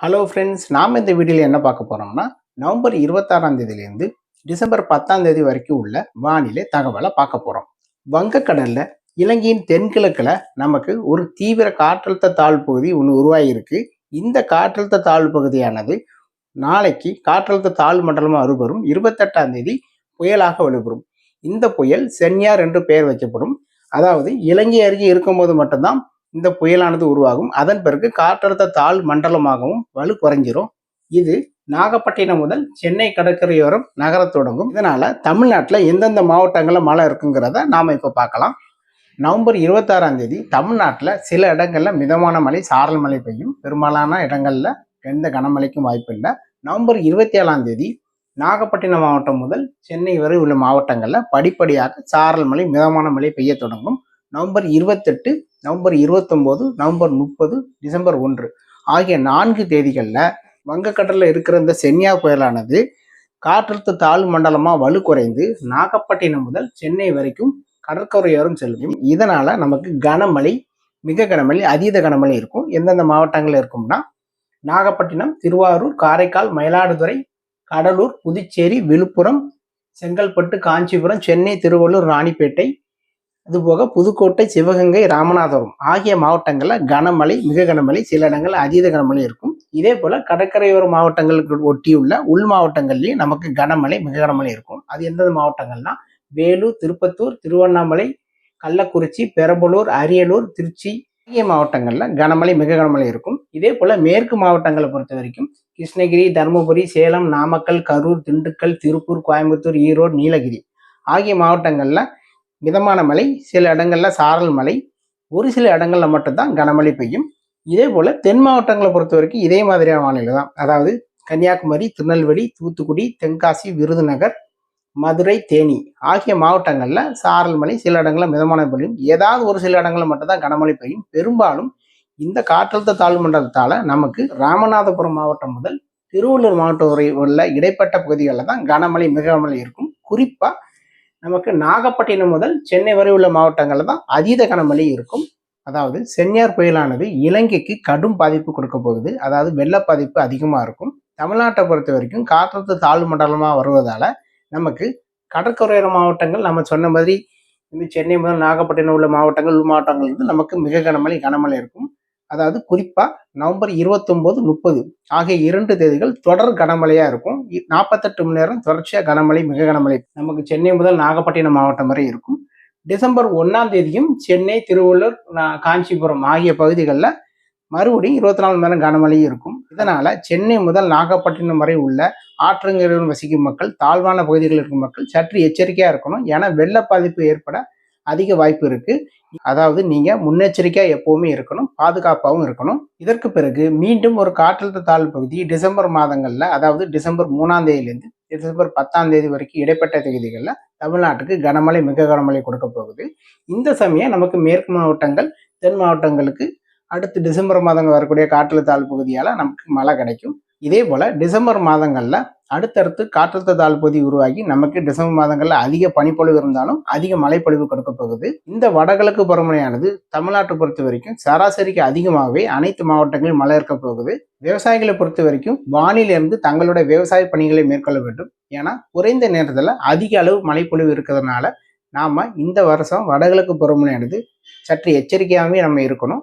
Hello friends நாம் இந்த வீடியோவில் என்ன பார்க்க போகிறோம்னா நவம்பர் இருபத்தாறாம் தேதியிலேருந்து டிசம்பர் பத்தாம் தேதி வரைக்கும் உள்ள வானிலை தகவலை பார்க்க போகிறோம் வங்கக்கடலில் இலங்கையின் தென்கிழக்கில் நமக்கு ஒரு தீவிர காற்றழுத்த தாழ்வு பகுதி ஒன்று உருவாகியிருக்கு இந்த காற்றழுத்த தாழ்வு பகுதியானது நாளைக்கு காற்றழுத்த தாழ்வு மண்டலமாக அறுபரும் இருபத்தெட்டாம் தேதி புயலாக வலுப்பெறும். இந்த புயல் சென்யார் என்று பெயர் வைக்கப்படும். அதாவது இலங்கை அருகே இருக்கும்போது மட்டும்தான் இந்த புயலானது உருவாகும். அதன் பிறகு காற்றழுத்த தாழ் மண்டலமாகவும் வலு குறைஞ்சிரும். இது நாகப்பட்டினம் முதல் சென்னை கடற்கரையோரம் நகரத் தொடங்கும். இதனால தமிழ்நாட்டில் எந்தெந்த மாவட்டங்களில் மழை இருக்குங்கிறத நாம் இப்போ பார்க்கலாம். நவம்பர் இருபத்தாறாம் தேதி தமிழ்நாட்டில் சில இடங்களில் மிதமான மழை சாரல் மழை பெய்யும். பெரும்பாலான இடங்களில் எந்த கனமழைக்கும் வாய்ப்பு இல்லை நவம்பர் இருபத்தி ஏழாம் தேதி நாகப்பட்டினம் மாவட்டம் முதல் சென்னை வரை உள்ள மாவட்டங்களில் படிப்படியாக சாரல் மழை மிதமான மழை பெய்ய தொடங்கும். நவம்பர் இருபத்தெட்டு நவம்பர் இருபத்தொம்போது நவம்பர் முப்பது டிசம்பர் ஒன்று ஆகிய நான்கு தேதிகளில் வங்கக்கடலில் இருக்கிற இந்த சென்யா புயலானது காற்றழுத்த தாழ்வு மண்டலமாக வலு குறைந்து நாகப்பட்டினம் முதல் சென்னை வரைக்கும் கடற்கரையோரம் செல்லும். இதனால் நமக்கு கனமழை மிக கனமழை அதீத கனமழை இருக்கும். எந்தெந்த மாவட்டங்களில் இருக்கும்னா நாகப்பட்டினம் திருவாரூர் காரைக்கால் மயிலாடுதுறை கடலூர் புதுச்சேரி விழுப்புரம் செங்கல்பட்டு காஞ்சிபுரம் சென்னை திருவள்ளூர் ராணிப்பேட்டை அதுபோக புதுக்கோட்டை சிவகங்கை ராமநாதபுரம் ஆகிய மாவட்டங்களில் கனமழை மிக கனமழை சில இடங்கள் அதீத கனமழை இருக்கும். இதே போல் கடற்கரையோர மாவட்டங்களுக்கு ஒட்டியுள்ள உள் மாவட்டங்கள்லேயும் நமக்கு கனமழை மிக கனமழை இருக்கும். அது எந்தெந்த மாவட்டங்கள்னா? வேலூர் திருப்பத்தூர் திருவண்ணாமலை கள்ளக்குறிச்சி பெரம்பலூர் அரியலூர் திருச்சி ஆகிய மாவட்டங்களில் கனமழை மிக கனமழை இருக்கும். இதே போல் மேற்கு மாவட்டங்களை பொறுத்த வரைக்கும் கிருஷ்ணகிரி தருமபுரி சேலம் நாமக்கல் கரூர் திண்டுக்கல் திருப்பூர் கோயம்புத்தூர் ஈரோடு நீலகிரி ஆகிய மாவட்டங்களில் மிதமான மழை சில இடங்களில் சாரல் மழை ஒரு சில இடங்களில் மட்டும்தான் கனமழை பெய்யும். இதே போல் தென் மாவட்டங்களை பொறுத்த வரைக்கும் இதே மாதிரியான வானிலை தான். அதாவது கன்னியாகுமரி திருநெல்வேலி தூத்துக்குடி தென்காசி விருதுநகர் மதுரை தேனி ஆகிய மாவட்டங்களில் சாரல் மழை சில இடங்களில் மிதமான பெய்யும் ஏதாவது ஒரு சில இடங்களில் மட்டும்தான் கனமழை பெய்யும். பெரும்பாலும் இந்த காற்றழுத்த தாழ்வு மண்டலத்தால் நமக்கு ராமநாதபுரம் மாவட்டம் முதல் திருவள்ளூர் மாவட்டம் வரை உள்ள இடைப்பட்ட பகுதிகளில் தான் கனமழை மிக இருக்கும். குறிப்பாக நமக்கு நாகப்பட்டினம் முதல் சென்னை வரை உள்ள மாவட்டங்களில் தான் அதீத கனமழை இருக்கும். அதாவது சென்னியார் புயலானது இலங்கைக்கு கடும் பாதிப்பு கொடுக்க போகுது. அதாவது வெள்ள பாதிப்பு அதிகமாக இருக்கும். தமிழ்நாட்டை பொறுத்த வரைக்கும் காற்றழுத்த தாழ்வு மண்டலமாக வருவதால் நமக்கு கடற்கரையோர மாவட்டங்கள் நம்ம சொன்ன மாதிரி இந்த சென்னை முதல் நாகப்பட்டினம் உள்ள மாவட்டங்கள் உள் மாவட்டங்கள் வந்து நமக்கு மிக கனமழை கனமழை இருக்கும். அதாவது குறிப்பாக நவம்பர் இருபத்தொம்போது முப்பது ஆகிய இரண்டு தேதிகள் தொடர் கனமழையாக இருக்கும். நாற்பத்தெட்டு மணி நேரம் தொடர்ச்சியாக கனமழை மிக கனமழை. நமக்கு சென்னை முதல் நாகப்பட்டினம் மாவட்டம் வரை இருக்கும். டிசம்பர் ஒன்றாம் தேதியும் சென்னை திருவள்ளூர் காஞ்சிபுரம் ஆகிய பகுதிகளில் மறுபடியும் இருபத்தி நாலு மணி நேரம் கனமழையும் இருக்கும். இதனால் சென்னை முதல் நாகப்பட்டினம் வரை உள்ள ஆற்றங்கரையில் வசிக்கும் மக்கள் தாழ்வான பகுதிகளில் இருக்கும் மக்கள் சற்று எச்சரிக்கையாக இருக்கணும். ஏன்னா வெள்ள பாதிப்பு ஏற்பட அதிக வாய்ப்பு இருக்கு. அதாவது நீங்க முன்னெச்சரிக்கையா எப்பவுமே இருக்கணும் பாதுகாப்பாகவும் இருக்கணும். இதற்கு பிறகு மீண்டும் ஒரு காற்றழுத்த தாழ்வு பகுதி டிசம்பர் மாதங்கள்ல அதாவது டிசம்பர் மூணாம் தேதியிலிருந்து டிசம்பர் பத்தாம் தேதி வரைக்கும் இடைப்பட்ட தொகுதிகளில் தமிழ்நாட்டுக்கு கனமழை மிக கனமழை கொடுக்க போகுது. இந்த சமயம் நமக்கு மேற்கு மாவட்டங்கள் தென் மாவட்டங்களுக்கு அடுத்து டிசம்பர் மாதங்கள் வரக்கூடிய காற்றழுத்த தாழ்வு பகுதியால் நமக்கு மழை கிடைக்கும். இதே போல் டிசம்பர் மாதங்களில் அடுத்தடுத்து காற்றழுத்த தாழ்வு பகுதி உருவாகி நமக்கு டிசம்பர் மாதங்களில் அதிக பனிப்பொழிவு இருந்தாலும் அதிக மழைப்பொழிவு கொடுக்க போகுது இந்த வடகிழக்கு பருவமழையானது தமிழ்நாட்டை பொறுத்த வரைக்கும் சராசரிக்கு அதிகமாகவே அனைத்து மாவட்டங்களிலும் மழை இருக்க போகுது. விவசாயிகளை பொறுத்த வரைக்கும் வானிலிருந்து தங்களுடைய விவசாய பணிகளை மேற்கொள்ள வேண்டும். ஏன்னா குறைந்த நேரத்தில் அதிக அளவு மழைப்பொழிவு இருக்கிறதுனால நாம் இந்த வருஷம் வடகிழக்கு பருவமழையானது சற்று எச்சரிக்கையாகவே நம்ம இருக்கணும்.